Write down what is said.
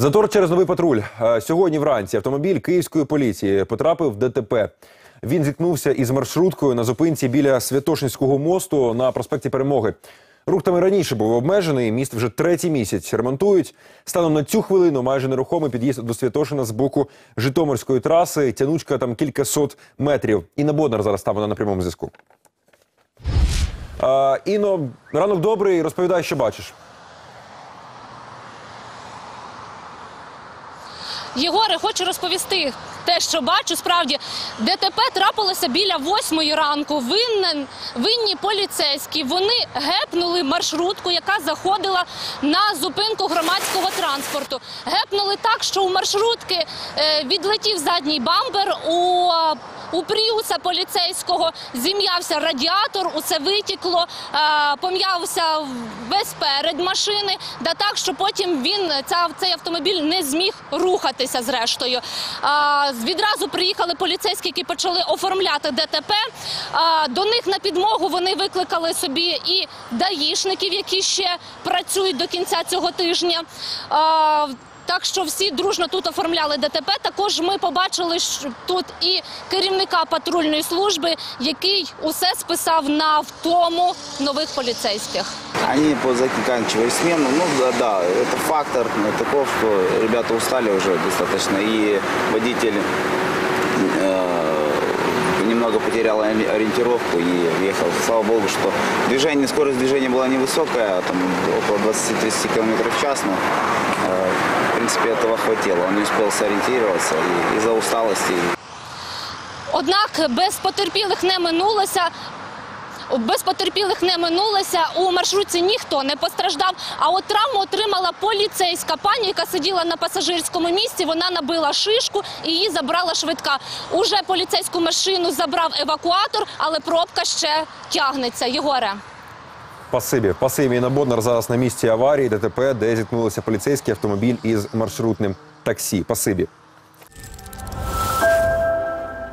Затор через новий патруль. Е, Сьогодні вранці автомобіль київської поліції потрапив в ДТП. Він зіткнувся із маршруткою на зупинці біля Святошинського мосту на проспекті Перемоги. Рух там і раніше був обмежений. Міст вже третій місяць ремонтують. Станом на цю хвилину майже нерухомий під'їзд до Святошина з боку Житомирської траси. Тянучка там кількасот метрів. Інна Боднар зараз там вона на прямому зв'язку. Е, Іно, ранок добрий. Розповідай, що бачиш. Єгоре, хочу розповісти те, що бачу. Справді ДТП трапилося біля восьмої ранку. Винен, винні поліцейські. Вони гепнули маршрутку, яка заходила на зупинку громадського транспорту. Гепнули так, що у маршрутки е, відлетів задній бампер. У у Пріуса поліцейського зім'явся радіатор, усе витікло, е, пом'явся весь перед машини, да так, що потім він ця, цей автомобіль не зміг рухатися зрештою. А, відразу приїхали поліцейські, які почали оформляти ДТП. А, до них на підмогу вони викликали собі і даїшників, які ще працюють до кінця цього тижня. А, так що всі дружно тут оформляли ДТП. Також ми побачили що тут і керівника патрульної служби, який усе списав на втому нових поліцейських. Они заканчивали смену. Ну да, да, это фактор таков, что ребята устали уже достаточно. И водитель э, немного потерял ори- ориентировку и въехал. Слава богу, что движение, скорость движения была невысокая, там около 20-30 км в час, но э, в принципе этого хватило. Он не успел сориентироваться из-за усталости. Однак без потерпілих не минулося. Без потерпілих не минулося. У маршрутці ніхто не постраждав. А от травму отримала поліцейська пані, яка сиділа на пасажирському місці. Вона набила шишку і її забрала швидка. Уже поліцейську машину забрав евакуатор, але пробка ще тягнеться. Єгоре. Спасибі. Спасибі. на Боднар зараз на місці аварії ДТП, де зіткнулися поліцейський автомобіль із маршрутним таксі. Спасибі.